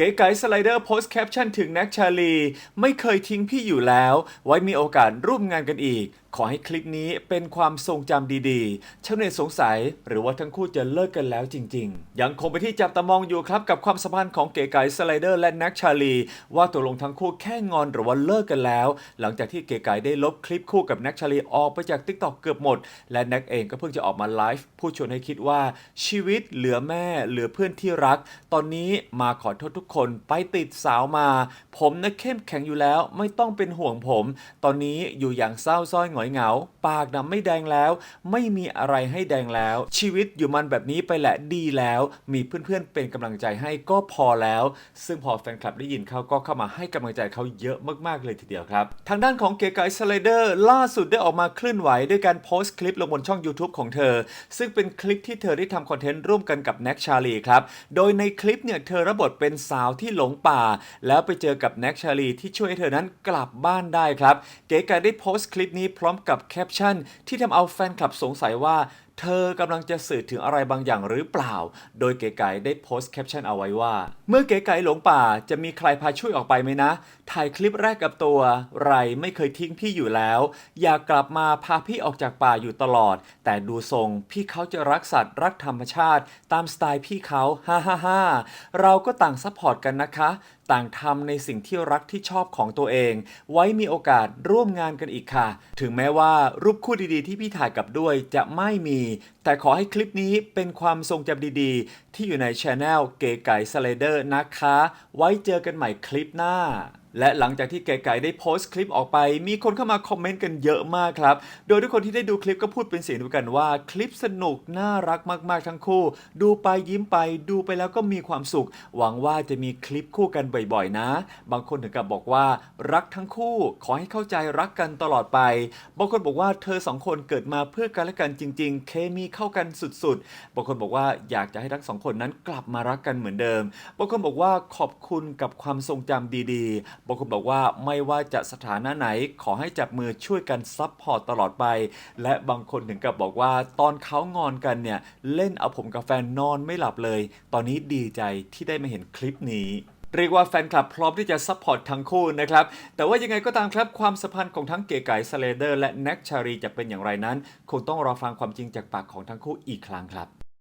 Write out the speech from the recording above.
เก๋ไก๋สไลเดอร์โพสต์แคปชั่นถึงแน็กชาลี ไม่เคยทิ้งพี่อยู่แล้ว ไว้มีโอกาสร่วมงานกันอีก ขอให้คลิปนี้เป็นความทรงจำดีๆ ชาวเน็ตสงสัย หรือว่าทั้งคู่จะเลิกกันแล้วจริง ๆ ยังคงไปที่จับตามองอยู่ครับกับความสัมพันธ์ของเก๋ไก๋สไลเดอร์และแน็กชาลี ว่าตกลงทั้งคู่แค่งอนหรือว่าเลิกกันแล้ว หลังจากที่เก๋ไก๋ได้ลบคลิปคู่กับแน็กชาลีออกไปจาก t ิ k t o k เกือบหมด และแน็กเองก็เพิ่งจะออกมาไลฟ์พูดชวนให้คิดว่าชีวิตเหลือแม่เหลือเพื่อนที่รัก ตอนนี้มาขอโทษทุกคนไปติดสาวมา ผมนะเข้มแข็งอยู่แล้วไม่ต้องเป็นห่วงผม ตอนนี้อยู่อย่างเศร้าส้อยหงอยเหงา ปากดำไม่แดงแล้ว ไม่มีอะไรให้แดงแล้ว ชีวิตอยู่มันแบบนี้ไปแหละดีแล้ว มีเพื่อนๆเป็นกำลังใจให้ก็พอแล้ว ซึ่งพอแฟนคลับได้ยินเขาก็เข้ามาให้กำลังใจเขาเยอะมากๆเลยทีเดียวครับ ทางด้านของเก๋ไก่สไลเดอร์ล่าสุดได้ออกมาเคลื่อนไหวด้วยการโพสต์คลิปลงบนช่อง YouTube ของเธอ ซึ่งเป็นคลิปที่เธอได้ทำคอนเทนต์ร่วมกันกับแน็กชาลีครับ โดยในคลิปเนี่ยเธอรับบทเป็นสาวที่หลงป่า แล้วไปเจอกับแน็กชาลีที่ช่วยเธอนั้นกลับบ้านได้ครับ เก๋ไก่ได้โพสต์คลิปนี้พร้อมกับแคปชั่น ที่ทำเอาแฟนคลับสงสัยว่า เธอกำลังจะสื่อถึงอะไรบางอย่างหรือเปล่า โดยเก๋ไก่ได้โพสต์แคปชั่นเอาไว้ว่า เมื่อเก๋ไก่หลงป่าจะมีใครพาช่วยออกไปไหมนะ ถ่ายคลิปแรกกับตัว ไรไม่เคยทิ้งพี่อยู่แล้ว อยากกลับมาพาพี่ออกจากป่าอยู่ตลอด แต่ดูทรงพี่เขาจะรักสัตว์รักธรรมชาติ ตามสไตล์พี่เขาฮ่าฮ่าฮ่าเราก็ต่างซัพพอร์ตกันนะคะ ต่างทำในสิ่งที่รักที่ชอบของตัวเอง ไว้มีโอกาสร่วมงานกันอีกค่ะ ถึงแม้ว่ารูปคู่ดีๆ ที่พี่ถ่ายกับด้วยจะไม่มีแต่ขอให้คลิปนี้เป็นความทรงจำดีๆ ที่อยู่ในช anel เก๋ไก่สไลเดอร์นะคะ ไว้เจอกันใหม่คลิปหน้าและหลังจากที่เก๋ไก่ได้โพสต์คลิปออกไป มีคนเข้ามาคอมเมนต์กันเยอะมากครับ โดยทุกคนที่ได้ดูคลิปก็พูดเป็นเสียงเดียวกันว่า คลิปสนุกน่ารักมากๆทั้งคู่ ดูไปยิ้มไป ดูไปแล้วก็มีความสุข หวังว่าจะมีคลิปคู่กันบ่อยๆนะ บางคนถึงกับบอกว่า รักทั้งคู่ ขอให้เข้าใจรักกันตลอดไป บางคนบอกว่าเธอสองคนเกิดมาเพื่อกันและกันจริง ๆ เคมีเข้ากันสุดๆ บางคนบอกว่าอยากจะให้ทั้งสองคนนั้นกลับมารักกันเหมือนเดิม บางคนบอกว่าขอบคุณกับความทรงจำดีๆบางคนบอกว่าไม่ว่าจะสถานะไหนขอให้จับมือช่วยกันซัพพอร์ตตลอดไป และบางคนถึงกับบอกว่าตอนเขางอนกันเนี่ย เล่นเอาผมกับแฟนนอนไม่หลับเลย ตอนนี้ดีใจที่ได้มาเห็นคลิปนี้เรียกว่าแฟนคลับพร้อมที่จะซัพพอร์ตทั้งคู่นะครับ แต่ว่ายังไงก็ตามครับความสัมพันธ์ของทั้งเก๋ไก่สเลเดอร์และแน็กชารีจะเป็นอย่างไรนั้น คงต้องรอฟังความจริงจากปากของทั้งคู่อีกครั้งครับ